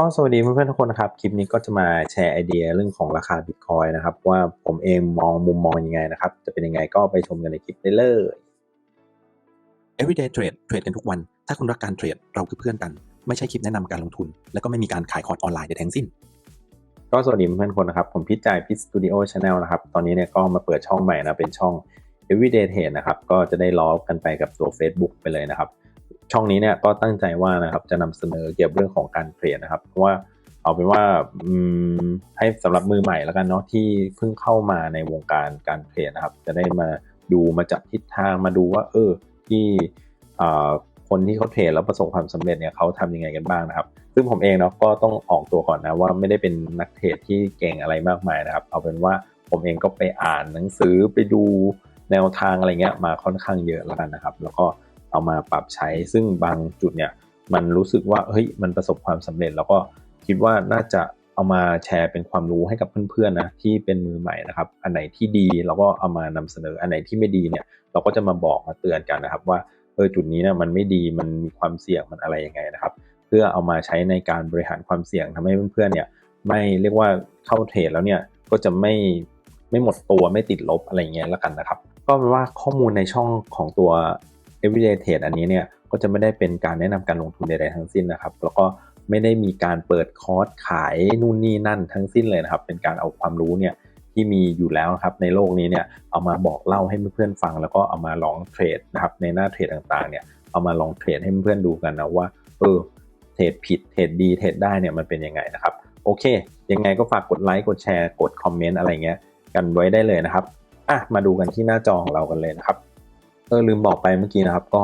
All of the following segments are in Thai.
ก็สวัสดีเพื่อนๆทุกคนนะครับ คลิปนี้ก็จะมาแชร์ไอเดียเรื่องของราคาบิตคอยนะครับ ว่าผมเองมองมุมมองยังไงนะครับ จะเป็นยังไงก็ไปชมกันในคลิปได้เลย everyday trade เทรดกันทุกวัน ถ้าคุณรักการเทรดเราคือเพื่อนกัน ไม่ใช่คลิปแนะนำการลงทุน แล้วก็ไม่มีการขายคอร์สออนไลน์ใดทั้งสิ้น ก็สวัสดีเพื่อนๆทุกคนนะครับผมพิจจ่ายพิสตูดิโอชาแนลนะครับตอนนี้เนี่ยก็มาเปิดช่องใหม่นะเป็นช่อง everyday trade นะครับก็จะได้ล้อกันไปกับตัว Facebook ไปเลยนะครับ ช่องนี้เนี่ยก็ตั้งใจว่านะครับจะนำเสนอเกี่ยวกับเรื่องของการเทรดนะครับเพราะว่าเอาเป็นว่าให้สำหรับมือใหม่แล้วกันเนาะที่เพิ่งเข้ามาในวงการการเทรดนะครับ จะได้มาดูมาจับทิศทางมาดูว่า เออที่คนที่เขาเทรดแล้วประสบความสำเร็จเนี่ยเขาทำยังไงกันบ้างนะครับ ซึ่งผมเองเนาะก็ต้องออกตัวก่อนนะว่าไม่ได้เป็นนักเทรดที่เก่งอะไรมากมายนะครับ เอาเป็นว่าผมเองก็ไปอ่านหนังสือไปดูแนวทางอะไรเงี้ยมาค่อนข้างเยอะแล้วกันนะครับ แล้วก็ เอามาปรับใช้ ซึ่งบางจุดเนี่ยมันรู้สึกว่าเฮ้ยมันประสบความสำเร็จ แล้วก็คิดว่าน่าจะเอามาแชร์เป็นความรู้ให้กับเพื่อนๆนะที่เป็นมือใหม่นะครับ อันไหนที่ดีเราก็เอามานำเสนออันไหนที่ไม่ดีเนี่ย เราก็จะมาบอกมาเตือนกันนะครับ ว่าเออจุดนี้นะมันไม่ดีมันมีความเสี่ยงมันอะไรยังไงนะครับ เพื่อเอามาใช้ในการบริหารความเสี่ยงทำให้เพื่อนๆเนี่ยไม่เรียกว่าเข้าเทรดแล้วเนี่ยก็จะไม่ไม่หมดตัวไม่ติดลบอะไรเงี้ยแล้วกันนะครับ ก็เป็นว่าข้อมูลในช่องของตัว everyday trade อันนี้เนี่ยก็จะไม่ได้เป็นการแนะนำการลงทุนใดๆทั้งสิ้นนะครับ แล้วก็ไม่ได้มีการเปิดคอร์สขายนู่นนี่นั่นทั้งสิ้นเลยนะครับ เป็นการเอาความรู้เนี่ยที่มีอยู่แล้วนะครับในโลกนี้เนี่ยเอามาบอกเล่าให้เพื่อนๆฟัง แล้วก็เอามาลองเทรดนะครับในหน้าเทรดต่างๆเนี่ยเอามาลองเทรดให้เพื่อนๆดูกันนะว่าเออเทรดผิดเทรดดีเทรดได้เนี่ยมันเป็นยังไงนะครับโอเค ยังไงก็ฝากกดไลค์กดแชร์กดคอมเมนต์อะไรเงี้ยกันไว้ได้เลยนะครับอะมาดูกันที่หน้าจอของเรากันเลยนะครับ เออลืมบอกไปเมื่อกี้นะครับ ก็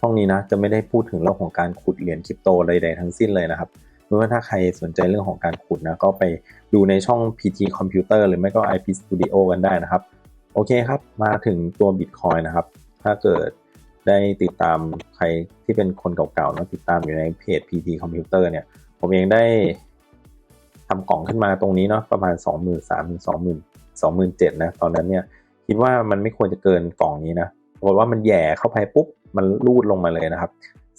ช่องนี้นะจะไม่ได้พูดถึงเรื่องของการขุดเหรียญคริปโตใดๆทั้งสิ้นเลยนะครับเมื่อถ้าใครสนใจเรื่องของการขุดนะก็ไปดูในช่อง PT Computer หรือไม่ก็ IP Studio กันได้นะครับ โอเคครับ มาถึงตัว Bitcoin นะครับ ถ้าเกิดได้ติดตามใครที่เป็นคนเก่าๆนะติดตามอยู่ในเพจ PT Computer เนี่ย ผมเองได้ทำกล่องขึ้นมาตรงนี้เนาะประมาณ 2 3 0 0 0 2 0 0 0 27,000นะตอนนั้นเนี่ย คิดว่ามันไม่ควรจะเกินกล่องนี้นะากฏว่ามันแย่เข้าไปปุ๊บมันรูดลงมาเลยนะครับ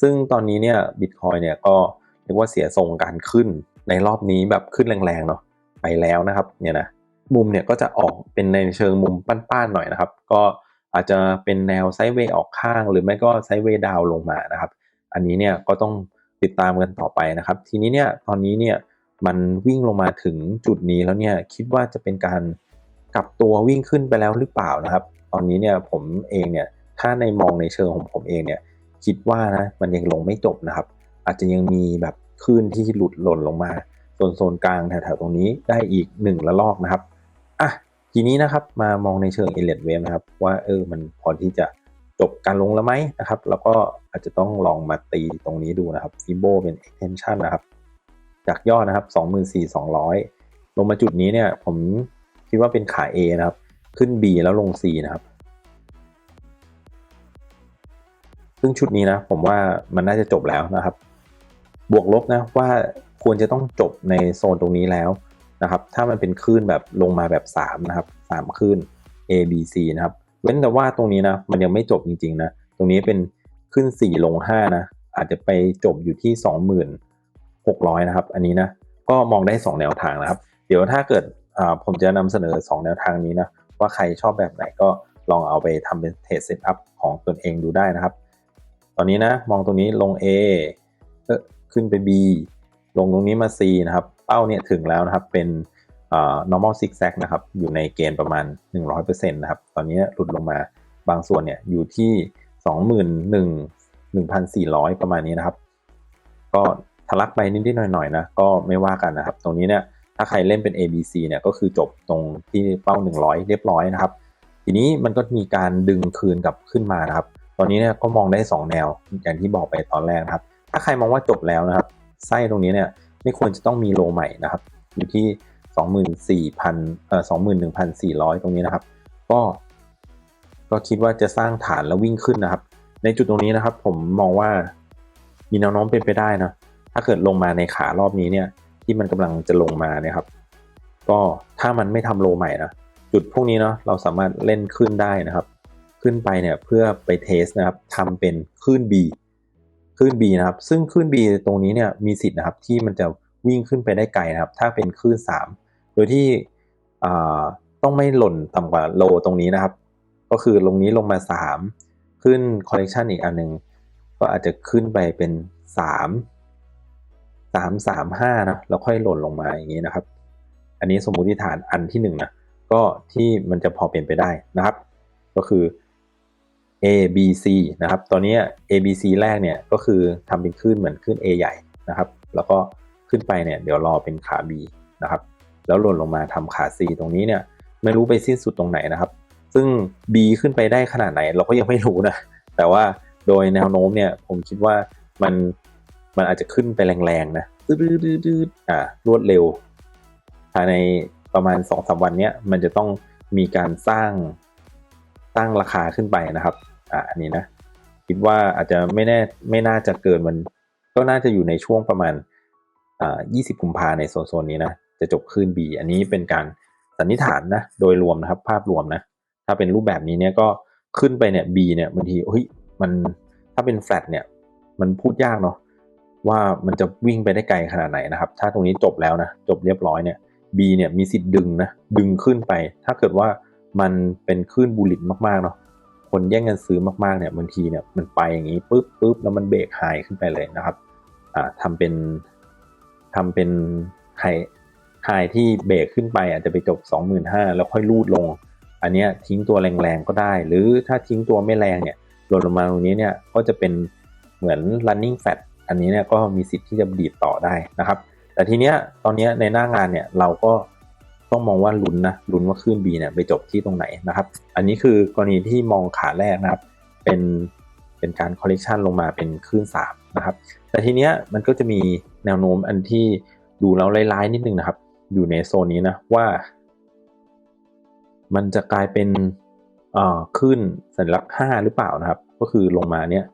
ซึ่งตอนนี้เนี่ยบิตคอยเนี่ยก็เรียกว่าเสียทรงการขึ้นในรอบนี้แบบขึ้นแรงๆเนาะไปแล้วนะครับเนี่ยนะมุมเนี่ยก็จะออกเป็นในเชิงมุมป้านๆหน่อยนะครับ ก็อาจจะเป็นแนวไซด์เวย์ออกข้าง หรือไม่ก็ไซด์เวย์ดาวลงมานะครับ อันนี้เนี่ยก็ต้องติดตามกันต่อไปนะครับ ทีนี้เนี่ยตอนนี้เนี่ยมันวิ่งลงมาถึงจุดนี้แล้วเนี่ยคิดว่าจะเป็นการกลับตัววิ่งขึ้นไปแล้วหรือเปล่านะครับ ตอนนี้เนี่ยผมเองเนี่ย ถ้าในมองในเชิงของผมเองเนี่ย คิดว่านะมันยังลงไม่จบนะครับ อาจจะยังมีแบบคลื่นที่หลุดหล่นลงมาโซนโซนกลางแถวๆตรงนี้ได้อีกหนึ่งระลอกนะครับอะทีนี้นะครับมามองในเชิงเอเลดเวฟนะครับ ว่าเออมันพอที่จะจบการลงแล้วไหมนะครับ แล้วก็อาจจะต้องลองมาตีตรงนี้ดูนะครับฟิโบเป็น extension นะครับ จากยอดนะครับ 24,200 ลงมาจุดนี้เนี่ย ผมคิดว่าเป็นขา A นะครับ ขึ้น B แล้วลง C นะครับ ซึ่งชุดนี้นะผมว่ามันน่าจะจบแล้วนะครับ บวกลบนะว่าควรจะต้องจบในโซนตรงนี้แล้วนะครับ ถ้ามันเป็นคลื่นแบบลงมาแบบ3นะครับ3คลื่น A B C นะครับ เว้นแต่ว่าตรงนี้นะมันยังไม่จบจริงๆนะตรงนี้เป็นขึ้น 4 ลง 5 นะ อาจจะไปจบอยู่ที่ 26,000 นะครับ อันนี้นะ ก็มองได้ 2 แนวทางนะครับ เดี๋ยวถ้าเกิดผมจะนำเสนอ 2 แนวทางนี้นะ ว่าใครชอบแบบไหนก็ลองเอาไปทำเป็นเทรดเซตอัพของตนเองดูได้นะครับ ตอนนี้นะมองตรงนี้ลง A เออขึ้นไป B ลงตรงนี้มา C นะครับ เป้าเนี่ยถึงแล้วนะครับเป็น normal zigzag นะครับ อยู่ในเกณฑ์ประมาณ 100%นะครับ ตอนนี้หลุดลงมาบางส่วนเนี่ยอยู่ที่21,400 ประมาณนี้นะครับ ก็ทะลักไปนิดๆหน่อยๆนะก็ไม่ว่ากันนะครับ ตรงนี้เนี่ยถ้าใครเล่นเป็น ABC เนี่ยก็คือจบตรงที่เป้า 100 เรียบร้อยนะครับ ทีนี้มันก็มีการดึงคืนกลับขึ้นมานะครับ ตอนนี้เนี่ยก็มองได้ 2 แนวอย่างที่บอกไปตอนแรกนะครับ ถ้าใครมองว่าจบแล้วนะครับ ไส้ตรงนี้เนี่ยไม่ควรจะต้องมีโลใหม่นะครับ อยู่ที่ 24,000เอ่อ21,400 ตรงนี้นะครับ ก็ ก็คิดว่าจะสร้างฐานแล้ววิ่งขึ้นนะครับ ในจุดตรงนี้นะครับ ผมมองว่ามีแนวโน้มเป็นไปได้นะถ้าเกิดลงมาในขารอบนี้เนี่ยที่มันกำลังจะลงมาเนี่ยครับ ก็ถ้ามันไม่ทำโลใหม่นะจุดพวกนี้เนาะเราสามารถเล่นขึ้นได้นะครับ ขึ้นไปเนี่ยเพื่อไปเทสนะครับทำเป็นคลื่น B คลื่น B นะครับ ซึ่งคลื่น B ตรงนี้เนี่ยมีสิทธิ์นะครับที่มันจะวิ่งขึ้นไปได้ไกลนะครับ ถ้าเป็นคลื่น 3 โดยที่ต้องไม่หล่นต่ำกว่าโลตรงนี้นะครับ ก็คือลงนี้ลงมา 3 ขึ้นคอลเลกชันอีกอันหนึ่งก็อาจจะขึ้นไปเป็น 3 3 3 5นะแล้วค่อยหล่นลงมาอย่างนี้นะครับ อันนี้สมมุติฐานอันที่หนึ่งนะก็ที่มันจะพอเป็นไปได้นะครับ ก็คือ A B C นะครับ ตอนนี้ A B C แรกเนี่ยก็คือทำเป็นคลื่นเหมือนคลื่น A ใหญ่นะครับ แล้วก็ขึ้นไปเนี่ยเดี๋ยวรอเป็นขา B นะครับ แล้วหล่นลงมาทำขา C ตรงนี้เนี่ยไม่รู้ไปสิ้นสุดตรงไหนนะครับ ซึ่ง B ขึ้นไปได้ขนาดไหน เราก็ยังไม่รู้นะ แต่ว่าโดยแนวโน้มเนี่ยผมคิดว่ามันมันอาจจะขึ้นไปแรงๆนะดื้อๆๆอ่ารวดเร็ว ภายในประมาณ2อสวันเนี้ยมันจะต้องมีการสร้างสร้างราคาขึ้นไปนะครับ อ่าอันนี้นะ คิดว่าอาจจะไม่แน่ไม่น่าจะเกินมัน ก็น่าจะอยู่ในช่วงประมาณอ่า20กุมภาในโซนๆนี้นะ จะจบขึ้น B อันนี้เป็นการสันนิษฐานนะ โดยรวมนะครับ ภาพรวมนะ ถ้าเป็นรูปแบบนี้เนี่ยก็ขึ้นไปเนี่ย B เนี่ยบางทีเฮ้ยมันถ้าเป็นแฟลตเนี่ยมันพูดยากเนาะว่ามันจะวิ่งไปได้ไกลขนาดไหนนะครับ ถ้าตรงนี้จบแล้วนะ จบเรียบร้อยเนี่ย B เนี่ยมีสิทธิ์ดึงนะ ดึงขึ้นไป ถ้าเกิดว่ามันเป็นคลื่นบูลลิตมากๆเนาะ คนแย่งกันซื้อมากๆเนี่ยบางทีเนี่ยมันไปอย่างนี้ปุ๊บปุ๊บแล้วมันเบรกไฮขึ้นไปเลยนะครับอ่าทำเป็นทำเป็นไฮไฮที่เบรกขึ้นไปอาจจะไปจบ 25,000 แล้วค่อยลูดลง อันเนี้ยทิ้งตัวแรงๆก็ได้ หรือถ้าทิ้งตัวไม่แรงเนี่ยหล่นลงมาตรงนี้เนี่ยก็จะเป็นเหมือน running flat อันนี้เนี่ยก็มีสิทธิ์ที่จะดีดต่อได้นะครับ แต่ทีเนี้ยตอนเนี้ยในหน้างานเนี่ยเราก็ ต้องมองว่าลุ้นนะลุ้นว่าคลื่น B เนี่ยไปจบที่ตรงไหนนะครับ อันนี้คือกรณีที่มองขาแรกนะครับ เป็นเป็นการคอลเลกชันลงมาเป็นคลื่น3นะครับ แต่ทีเนี้ยมันก็จะมีแนวโน้มอันที่ดูแล้วร้ายๆนิดนึงนะครับ อยู่ในโซนนี้นะว่า มันจะกลายเป็นเอ่อขึ้นสัญลักษณ์5หรือเปล่านะครับ ก็คือลงมาเนี่ย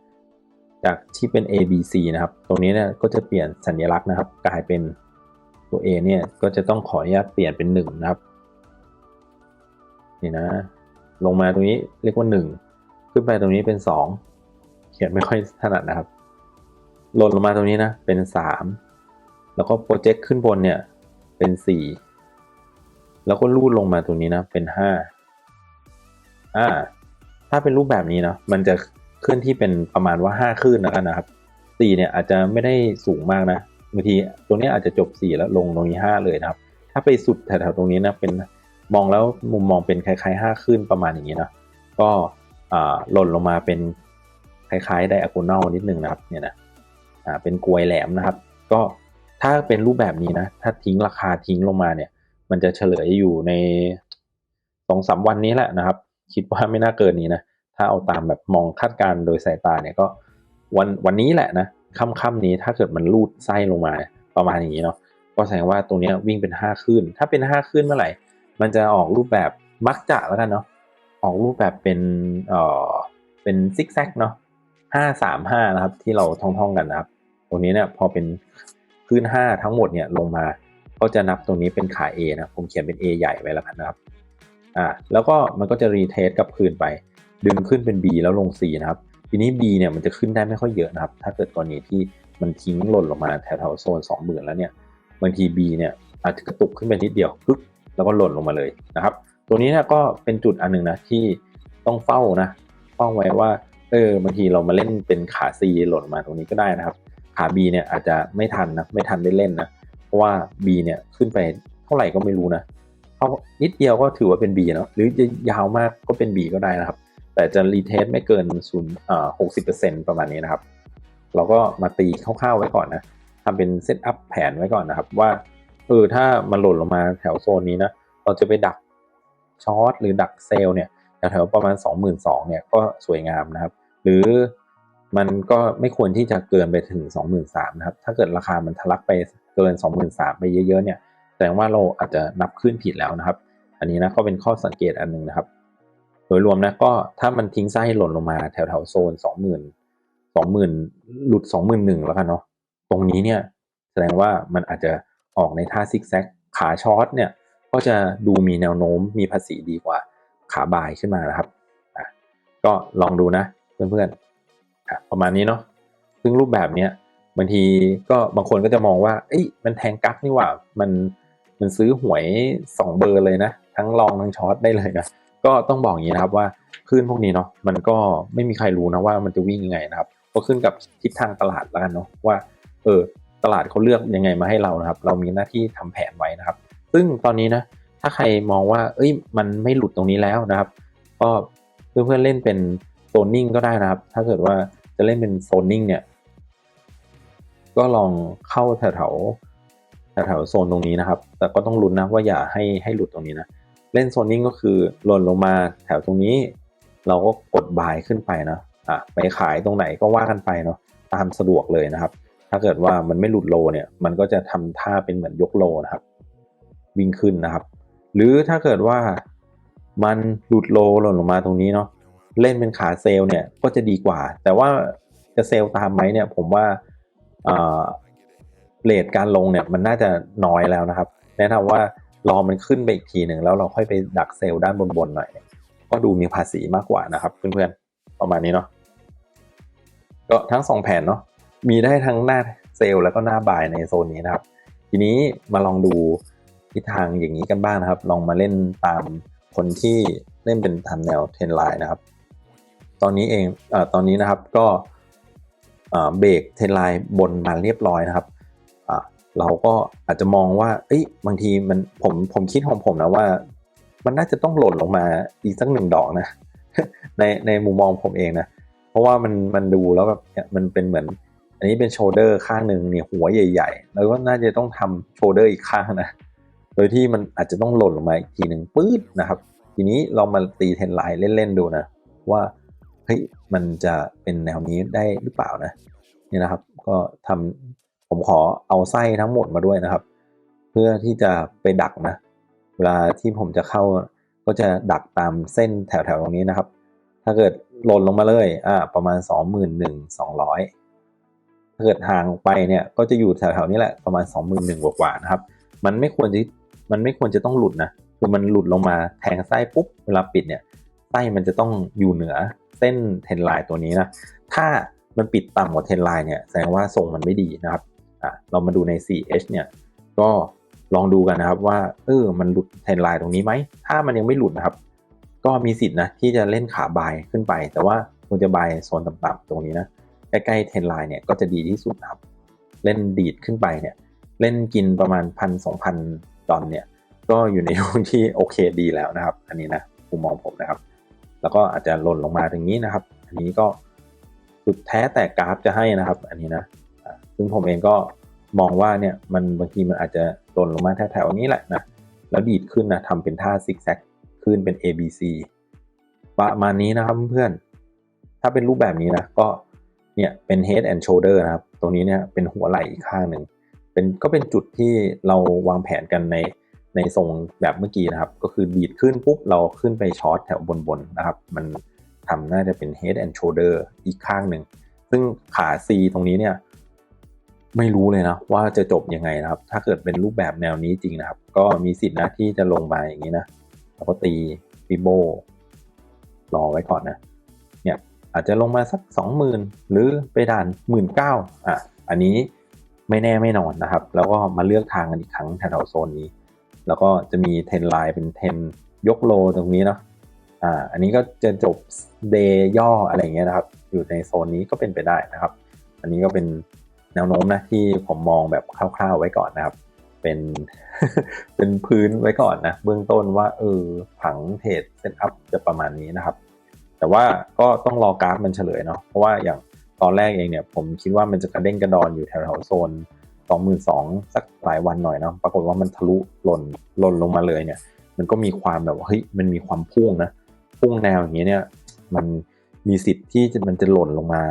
จากที่เป็น A B C นะครับ ตรงนี้เนี่ยก็จะเปลี่ยนสัญลักษณ์นะครับ กลายเป็น ตัว A เนี่ยก็จะต้องขออนุญาตเปลี่ยนเป็น1นะครับนี่นะลงมาตรงนี้เรียกว่า1ขึ้นไปตรงนี้เป็น2เขียนไม่ค่อยถนัดนะครับหล่นลงมาตรงนี้นะเป็น3แล้วก็โปรเจกต์ขึ้นบนเนี่ยเป็น4แล้วก็ลูดลงมาตรงนี้นะเป็น5อ่าถ้าเป็นรูปแบบนี้นะมันจะเคลื่อนที่เป็นประมาณว่า5คลื่นแล้วกันนะครับ4เนี่ยอาจจะไม่ได้สูงมากนะ บางทีตรงนี้อาจจะจบ4แล้วลงตรงนี้5เลยนะครับ ถ้าไปสุดแถวๆตรงนี้นะเป็นมองแล้วมุมมองเป็นคล้ายๆ5คลื่นประมาณอย่างนี้นะก็หล่นลงมาเป็นคล้ายๆไดอะโกนอลนิดนึงนะครับเนี่ยนะเป็นกลวยแหลมนะครับ ก็ถ้าเป็นรูปแบบนี้นะ ถ้าทิ้งราคาทิ้งลงมาเนี่ย มันจะเฉลยอยู่ในสองสามวันนี้แหละนะครับ คิดว่าไม่น่าเกินนี้นะ ถ้าเอาตามแบบมองคาดการณ์โดยสายตาเนี่ยก็วันวันนี้แหละนะ ค่ำๆนี้ถ้าเกิดมันลูดไส้ลงมาประมาณอย่างนี้เนาะก็แสดงว่าตรงนี้วิ่งเป็นห้าขึ้น ถ้าเป็นห้าขึ้นเมื่อไหร่ มันจะออกรูปแบบมักจะแล้วกันเนาะออกรูปแบบเป็นเอ่อเป็นซิกแซกเนาะห้าสามห้านะครับที่เราท่องๆกันนะครับ ตรงนี้เนี่ยพอเป็นขึ้นห้าทั้งหมดเนี่ยลงมาก็จะนับตรงนี้เป็นขา A นะผมเขียนเป็น A ใหญ่ไว้แล้วกันนะครับอ่าแล้วก็มันก็จะรีเทสกลับคืนไป ดึงขึ้นเป็น B แล้วลง C นะครับ ทีนี้ B เนี่ยมันจะขึ้นได้ไม่ค่อยเยอะนะครับ ถ้าเกิดกรณีที่มันทิ้งหล่นลงมาแถวๆโซน 20,000 แล้วเนี่ยบางที B เนี่ยอาจจะกระตุกขึ้นไปนิดเดียวปึ๊บแล้วก็หล่นลงมาเลยนะครับ ตัวนี้เนี่ยก็เป็นจุดอันหนึ่งนะที่ต้องเฝ้านะเฝ้าไว้ว่าเออบางทีเรามาเล่นเป็นขา C หล่นมาตรงนี้ก็ได้นะครับ ขา B เนี่ยอาจจะไม่ทันนะไม่ทันได้เล่นนะเพราะว่า B เนี่ยขึ้นไปเท่าไหร่ก็ไม่รู้นะเพรานิดเดียวก็ถือว่าเป็น B เนาะหรือจะยาวมากก็เป็น B ก็ได้นะครับ แต่จะรีเทสไม่เกินศูนย์อ่าหกสิบเปอร์เซ็นประมาณนี้นะครับ เราก็มาตีคร่าวๆไว้ก่อนนะทำเป็นเซตอัพแผนไว้ก่อนนะครับ ว่าเออถ้ามันหล่นลงมาแถวโซนนี้นะ เราจะไปดักช็อตหรือดักเซลล์เนี่ยแถวประมาณ 22,000เนี่ยก็สวยงามนะครับ หรือมันก็ไม่ควรที่จะเกินไปถึง 23,000นะครับ ถ้าเกิดราคามันทะลักไปเกิน 23,000ไปเยอะๆเนี่ยแสดงว่าเราอาจจะนับขึ้นผิดแล้วนะครับ อันนี้นะก็เป็นข้อสังเกตอันหนึงนะครับ ดยรวมนะก็ถ้ามันทิ้งไส้หล่นลงมาแถวแถวโซน20,000 20,000หมื่นหลุด21,000แล้วกันเนาะตรงนี้เนี่ยแสดงว่ามันอาจจะออกในท่าซิกแซกขาช็อตเนี่ยก็จะดูมีแนวโน้มมีภาษีดีกว่าขาบายขึ้นมานะครับก็ลองดูนะเพื่อนๆประมาณนี้เนาะซึ่งรูปแบบเนี้ยบางทีก็บางคนก็จะมองว่าเอ้ยมันแทงกั๊กนี่หว่ามันมันซื้อหวยสองเบอร์เลยนะ ทั้งลองทั้งช็อตได้เลยนะ ก็ต้องบอกอย่างนี้นะครับว่าคลื่นพวกนี้เนาะมันก็ไม่มีใครรู้นะว่ามันจะวิ่งยังไงนะครับ ก็ขึ้นกับทิศทางตลาดแล้วกันเนาะว่าเออตลาดเขาเลือกยังไงมาให้เรานะครับ เรามีหน้าที่ทำแผนไว้นะครับ ซึ่งตอนนี้นะถ้าใครมองว่า เอ้ยมันไม่หลุดตรงนี้แล้วนะครับ ก็เพื่อนๆเล่นเป็นโซนนิ่งก็ได้นะครับ ถ้าเกิดว่าจะเล่นเป็นโซนนิ่งเนี่ย ก็ลองเข้าแถวแถวแถวโซนตรงนี้นะครับ แต่ก็ต้องลุ้นนะว่าอย่าให้ให้หลุดตรงนี้นะ เล่นโซนนิ่งก็คือหล่นลงมาแถวตรงนี้ เราก็กดบายขึ้นไปนะอะไปขายตรงไหนก็ว่ากันไปเนาะตามสะดวกเลยนะครับ ถ้าเกิดว่ามันไม่หลุดโลเนี่ย มันก็จะทำท่าเป็นเหมือนยกโลนะครับวิ่งขึ้นนะครับ หรือถ้าเกิดว่ามันหลุดโลหล่นลงมาตรงนี้เนาะเล่นเป็นขาเซลล์เนี่ยก็จะดีกว่า แต่ว่าจะเซลล์ตามไหมเนี่ย ผมว่าเลทการลงเนี่ยมันน่าจะน้อยแล้วนะครับ แนะนำว่า รอมันขึ้นไปอีกทีหนึ่งแล้วเราค่อยไปดักเซลล์ด้านบนๆหน่อย ก็ดูมีภาษีมากกว่านะครับเพื่อนๆประมาณนี้เนาะก็ทั้งสองแผนเนาะมีได้ทั้งหน้าเซลล์แล้วก็หน้าบายในโซนนี้นะครับ ทีนี้มาลองดูทิศทางอย่างนี้กันบ้างนะครับ ลองมาเล่นตามคนที่เล่นเป็นตามแนวเทรนไลน์นะครับ ตอนนี้เองเออตอนนี้นะครับก็เบรกเทรนไลน์บนมาเรียบร้อยนะครับ เราก็อาจจะมองว่า เอ้ย บางทีมันผมผมคิดของผมนะว่า มันน่าจะต้องหล่นลงมาอีกสักหนึ่งดอกนะ ในในมุมมองผมเองนะ เพราะว่ามันมันดูแล้วแบบมันเป็นเหมือน อันนี้เป็นโชเดอร์ข้างหนึ่งเนี่ยหัวใหญ่ ๆ แล้วก็น่าจะต้องทำโชเดอร์อีกข้างนะ โดยที่มันอาจจะต้องหล่นลงมาอีกทีหนึ่งปื๊ดนะครับ ทีนี้เรามาตีเทนไลน์เล่นๆดูนะ ว่าเฮ้ยมันจะเป็นแนวนี้ได้หรือเปล่านะนี่นะครับ ก็ทำ ผมขอเอาไส้ทั้งหมดมาด้วยนะครับ เพื่อที่จะไปดักนะ เวลาที่ผมจะเข้าก็จะดักตามเส้นแถวๆตรงนี้นะครับ ถ้าเกิดหล่นลงมาเลยอ่าประมาณ 21,200 ถ้าเกิดห่างไปเนี่ยก็จะอยู่แถวๆนี้แหละประมาณ 21,000กว่าๆนะครับ มันไม่ควรจะมันไม่ควรจะต้องหลุดนะคือมันหลุดลงมาแทงไส้ปุ๊บเวลาปิดเนี่ยไส้มันจะต้องอยู่เหนือเส้นเทนไลน์ตัวนี้นะ ถ้ามันปิดต่ำกว่าเทนไลน์เนี่ยแสดงว่าทรงมันไม่ดีนะครับ อะเรามาดูใน 4H เนี่ยก็ลองดูกันนะครับว่าเออมันหลุดเทรนไลน์ตรงนี้ไหม ถ้ามันยังไม่หลุดนะครับ ก็มีสิทธินะที่จะเล่นขาบายขึ้นไป แต่ว่าควรจะบายโซนต่ำๆตรงนี้นะใกล้ๆเทรนไลน์เนี่ยก็จะดีที่สุดนะครับ เล่นดีดขึ้นไปเนี่ยเล่นกินประมาณพันสองพันดอนเนี่ยก็อยู่ในช่วงที่โอเคดีแล้วนะครับ อันนี้นะมุมมองผมนะครับ แล้วก็อาจจะหล่นลงมาตรงนี้นะครับ อันนี้ก็สุดแท้แต่กราฟจะให้นะครับ อันนี้นะ ซึ่งผมเองก็มองว่าเนี่ยมันบางทีมันอาจจะหล่นลงมาแถวๆนี้แหละนะแล้วดีดขึ้นนะทำเป็นท่าซิกแซกขึ้นเป็น A B C ประมาณนี้นะครับเพื่อนถ้าเป็นรูปแบบนี้นะก็เนี่ยเป็น head and shoulder นะครับ ตรงนี้เนี่ยเป็นหัวไหล่อีกข้างหนึ่งเป็นก็เป็นจุดที่เราวางแผนกันในในทรงแบบเมื่อกี้นะครับ ก็คือดีดขึ้นปุ๊บเราขึ้นไปช็อตแถวบนๆนะครับ มันทำน่าจะเป็น head and shoulder อีกข้างหนึ่ง ซึ่งขา C ตรงนี้เนี่ย ไม่รู้เลยนะว่าจะจบยังไงนะครับ ถ้าเกิดเป็นรูปแบบแนวนี้จริงนะครับ ก็มีสิทธิ์นะที่จะลงมาอย่างนี้นะแล้วก็ตีฟิโบรอไว้ก่อนนะ เนี่ยอาจจะลงมาสักสองหมื่นหรือไปด่านหมื่นเก้าอะอันนี้ไม่แน่ไม่นอนนะครับ แล้วก็มาเลือกทางกันอีกครั้งแถวโซนนี้ แล้วก็จะมีเทนไลน์เป็นเทนยกโลตรงนี้เนาะอ่าอันนี้ก็จะจบเดย์ย่ออะไรเงี้ยนะครับ อยู่ในโซนนี้ก็เป็นไปได้นะครับ อันนี้ก็เป็น แนวโน้มนะที่ผมมองแบบคร่าว ๆไว้ก่อนนะครับ เป็นเป็นพื้นไว้ก่อนนะเบื้องต้นว่าเออผังเทรดเซตอัพจะประมาณนี้นะครับ แต่ว่าก็ต้องรอกราฟมันเฉลยเนาะเพราะว่าอย่างตอนแรกเองเนี่ยผมคิดว่ามันจะกระเด้งกระดอนอยู่แถวๆโซน22,000สักหลายวันหน่อยเนาะปรากฏว่ามันทะลุหล่นหล่นลงมาเลยเนี่ย มันก็มีความแบบว่าเฮ้ยมันมีความพุ่งนะพุ่งแนวอย่างเงี้ยเนี่ยมันมีสิทธิ์ที่มันจะหล่นลงมา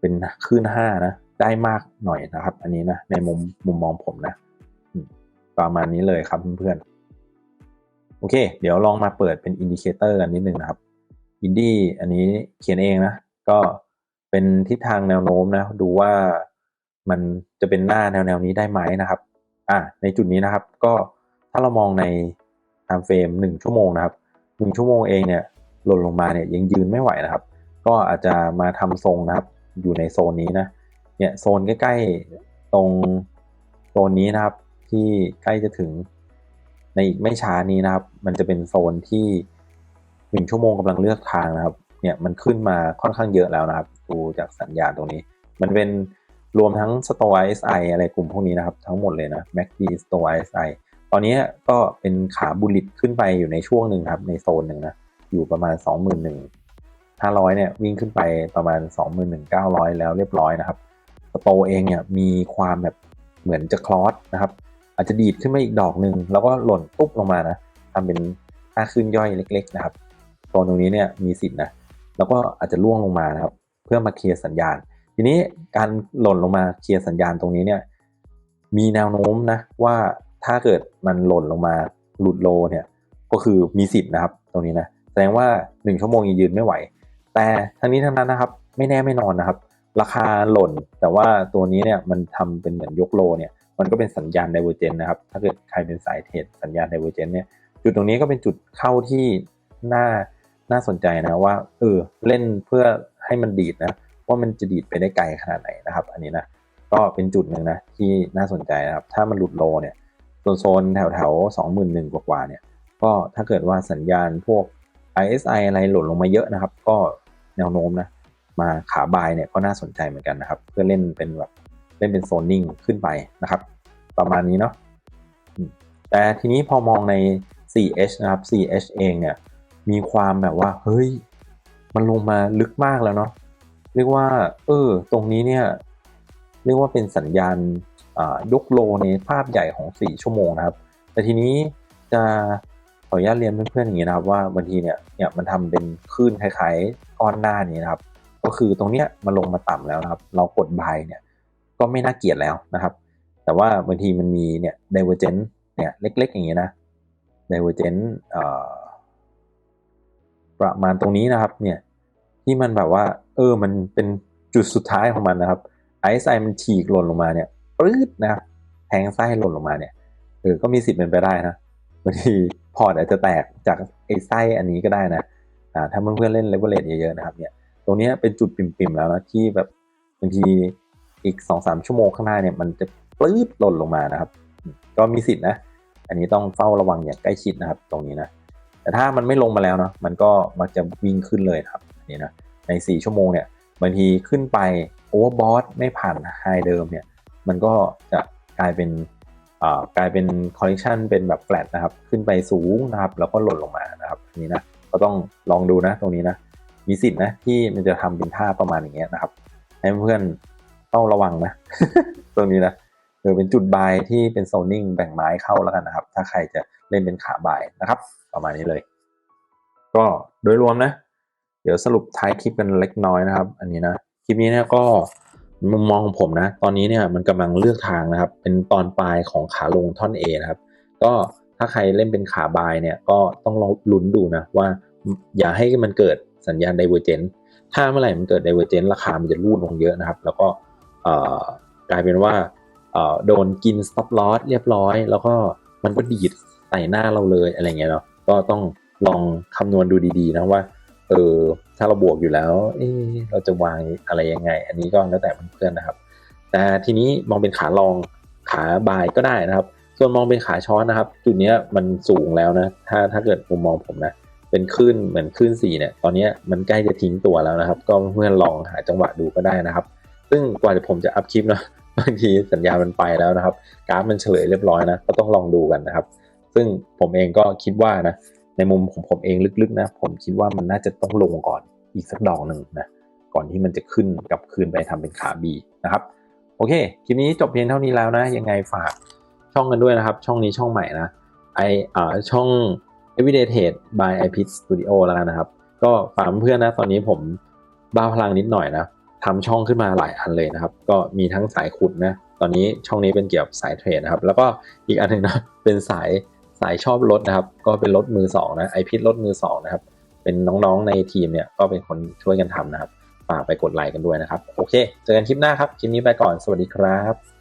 เป็นขึ้นห้านะ ได้มากหน่อยนะครับ อันนี้นะในมุมมุมมองผมนะประมาณนี้เลยครับเพื่อนๆโอเค เดี๋ยวลองมาเปิดเป็นอินดิเคเตอร์กันนิดนึงนะครับอินดี้อันนี้เขียนเองนะ ก็เป็นทิศทางแนวโน้มนะ ดูว่ามันจะเป็นหน้าแนวแนวนี้ได้ไหมนะครับ อะในจุดนี้นะครับ ก็ถ้าเรามองใน time frame หนึ่งชั่วโมงนะครับหนึ่งชั่วโมงเองเนี่ยหล่นลงมาเนี่ยยังยืนไม่ไหวนะครับ ก็อาจจะมาทำทรงนะครับ อยู่ในโซนนี้นะ เนี่ยโซนใกล้ๆตรงโซนนี้นะครับ ที่ใกล้จะถึงในอีกไม่ช้านี้นะครับ มันจะเป็นโซนที่หนึ่งชั่วโมงกำลังเลือกทางนะครับ เนี่ยมันขึ้นมาค่อนข้างเยอะแล้วนะครับดูจากสัญญาณตรงนี้ มันเป็นรวมทั้ง Store SI อะไรกลุ่มพวกนี้นะครับ ทั้งหมดเลยนะ MACD Store SI ตอนนี้ก็เป็นขาบุลิตขึ้นไปอยู่ในช่วงหนึ่งครับ ในโซนหนึ่งนะ อยู่ประมาณ 21,500 เนี่ย วิ่งขึ้นไปประมาณ 21,900 แล้วเรียบร้อยนะครับ สโตเองเนี่ยมีความแบบเหมือนจะคลอสนะครับ อาจจะดีดขึ้นมาอีกดอกหนึ่งแล้วก็หล่นปุ๊บลงมานะทำเป็นค่าขึ้นย่อยเล็ก ๆ นะครับโซนตรงนี้เนี่ยมีสิทธิ์นะแล้วก็อาจจะล่วงลงมานะครับ เพื่อมาเคลียร์สัญญาณ ทีนี้การหล่นลงมาเคลียร์สัญญาณตรงนี้เนี่ยมีแนวโน้มนะว่าถ้าเกิดมันหล่นลงมาหลุดโลเนี่ยก็คือมีสิทธิ์นะครับ ตรงนี้นะแสดงว่า 1 ชั่วโมงยังยืนไม่ไหว แต่ทั้งนี้ทั้งนั้นนะครับ ไม่แน่ไม่นอนนะครับ ราคาหล่น แต่ว่าตัวนี้เนี่ยมันทำเป็นเหมือนยกโลเนี่ยมันก็เป็นสัญญาณไดเวอร์เจนนะครับ ถ้าเกิดใครเป็นสายเทรดสัญญาณไดเวอร์เจนเนี่ยจุดตรงนี้ก็เป็นจุดเข้าที่น่าน่าสนใจนะว่าเออเล่นเพื่อให้มันดีดนะว่ามันจะดีดไปได้ไกลขนาดไหนนะครับ อันนี้นะก็เป็นจุดหนึ่งนะที่น่าสนใจนะครับ ถ้ามันหลุดโลเนี่ยโซนแถวแถวสองหมื่นหนึ่งกว่าเนี่ยก็ถ้าเกิดว่าสัญญาณพวก ISI อะไรหล่นลงมาเยอะนะครับ ก็แนวโน้มนะ มาขาบายเนี่ยก็น่าสนใจเหมือนกันนะครับ เพื่อเล่นเป็นแบบเล่นเป็นโซนนิ่งขึ้นไปนะครับ ประมาณนี้เนาะแต่ทีนี้พอมองใน 4H นะครับ 4H เองเนี่ยมีความแบบว่าเฮ้ยมันลงมาลึกมากแล้วเนาะเรียกว่า เออ ตรงนี้เนี่ย เรียกว่าเป็นสัญญาณยกโลในภาพใหญ่ของ 4 ชั่วโมงนะครับ แต่ทีนี้จะขออนุญาตเรียนเพื่อนๆอย่างนี้นะครับว่าบางทีเนี่ยเนี่ยมันทำเป็นคลื่นคล้ายๆก้อนหน้านี้นะครับ ก็คือตรงเนี้ยมันลงมาต่ำแล้วนะครับ เรากดบายเนี่ยก็ไม่น่าเกลียดแล้วนะครับ แต่ว่าบางทีมันมีเนี่ย divergence เนี่ยเล็ก ๆ อย่างนี้ยนะ divergence เอ่อประมาณตรงนี้นะครับเนี่ยที่มันแบบว่าเออมันเป็นจุดสุดท้ายของมันนะครับ ISI มันฉีกหล่นลงมาเนี่ยปรื๊ดนะแทงไส้หล่นลงมาเนี่ยเออก็มีสิทธิ์เป็นไปได้นะบางทีพอร์ตอาจจะแตกจากไอ้ไส้อันนี้ก็ได้นะอ่าถ้าเพื่อนๆเล่นเลเวลเลตเยอะๆนะครับเนี่ย ตรงนี้เป็นจุดปิ่มๆแล้วนะที่แบบบางทีอีกสองสามชั่วโมงข้างหน้าเนี่ยมันจะปลื้ดหล่นลงมานะครับ ก็มีสิทธินะ อันนี้ต้องเฝ้าระวังอย่างใกล้ชิดนะครับ ตรงนี้นะ แต่ถ้ามันไม่ลงมาแล้วเนาะมันก็มักจะวิ่งขึ้นเลยครับอันนี่นะใน 4 ชั่วโมงเนี่ยบางทีขึ้นไปโอเวอร์บอทไม่ผ่านไฮเดิมเนี่ยมันก็จะกลายเป็นอ่ากลายเป็นคอลเลคชันเป็นแบบแฟลตนะครับ ขึ้นไปสูงนะครับ แล้วก็หล่นลงมานะครับอันนี้นะก็ต้องลองดูนะตรงนี้นะ มีสิทธิ์นะที่มันจะทำเป็นท่าประมาณอย่างเงี้ยนะครับ ให้เพื่อนต้องระวังนะตรงนี้นะเออเป็นจุดบายที่เป็นโซนิ่งแบ่งไม้เข้าแล้วกันนะครับ ถ้าใครจะเล่นเป็นขาบายนะครับ ประมาณนี้เลย ก็โดยรวมนะ เดี๋ยวสรุปท้ายคลิปกันเล็กน้อยนะครับ อันนี้นะคลิปนี้เนี่ยก็มุมมองของผมนะ ตอนนี้เนี่ยมันกำลังเลือกทางนะครับ เป็นตอนปลายของขาลงท่อน A นะครับ ก็ถ้าใครเล่นเป็นขาบายเนี่ยก็ต้องลองลุ้นดูนะว่า อย่าให้มันเกิด สัญญาณ divergence ถ้าเมื่อไหร่มันเกิด divergence ราคามันจะรูดลงเยอะนะครับ แล้วก็กลายเป็นว่าโดนกิน stop loss เรียบร้อย แล้วก็มันก็ดีดใส่หน้าเราเลยอะไรเงี้ยเนาะก็ต้องลองคำนวณดูดีๆนะว่าเออถ้าเราบวกอยู่แล้ว เอ๊ะเราจะวางอะไรยังไง อันนี้ก็แล้วแต่เพื่อนๆนะครับ แต่ทีนี้มองเป็นขาลองขาบายก็ได้นะครับ ส่วนมองเป็นขาช้อนนะครับ จุดนี้มันสูงแล้วนะ ถ้าถ้าเกิดมุมมองผมนะ เป็นคลื่นเหมือนคลื่นสี่เนี่ย ตอนนี้มันใกล้จะทิ้งตัวแล้วนะครับ ก็เพื่อนลองหาจังหวะดูก็ได้นะครับ ซึ่งกว่าจะผมจะอัพคลิปเนาะบางทีสัญญาณมันไปแล้วนะครับ กราฟมันเฉลยเรียบร้อยนะ ก็ต้องลองดูกันนะครับ ซึ่งผมเองก็คิดว่านะ ในมุมของผมเองลึกๆนะ ผมคิดว่ามันน่าจะต้องลงก่อนอีกสักดอกหนึ่งนะ ก่อนที่มันจะขึ้นกลับคืนไปทำเป็นขาบีนะครับ โอเค คลิปนี้จบเพียงเท่านี้แล้วนะ ยังไงฝากช่องกันด้วยนะครับ ช่องนี้ช่องใหม่นะ ไออ่าช่อง Everyday Trade by iPit Studio แล้วกันนะครับ ก็ฝากเพื่อนๆนะ ตอนนี้ผมบ้าพลังนิดหน่อยนะทำช่องขึ้นมาหลายอันเลยนะครับ ก็มีทั้งสายขุดนะ ตอนนี้ช่องนี้เป็นเกี่ยวกับสายเทรดนะครับ แล้วก็อีกอันหนึ่งนะ เป็นสายสายชอบรถนะครับ ก็เป็นรถมือสองนะไอพิทรถมือสองนะครับ เป็นน้องๆในทีมเนี่ยก็เป็นคนช่วยกันทำนะครับ ฝากไปกดไลค์กันด้วยนะครับ โอเค เจอกันคลิปหน้าครับ คลิปนี้ไปก่อน สวัสดีครับ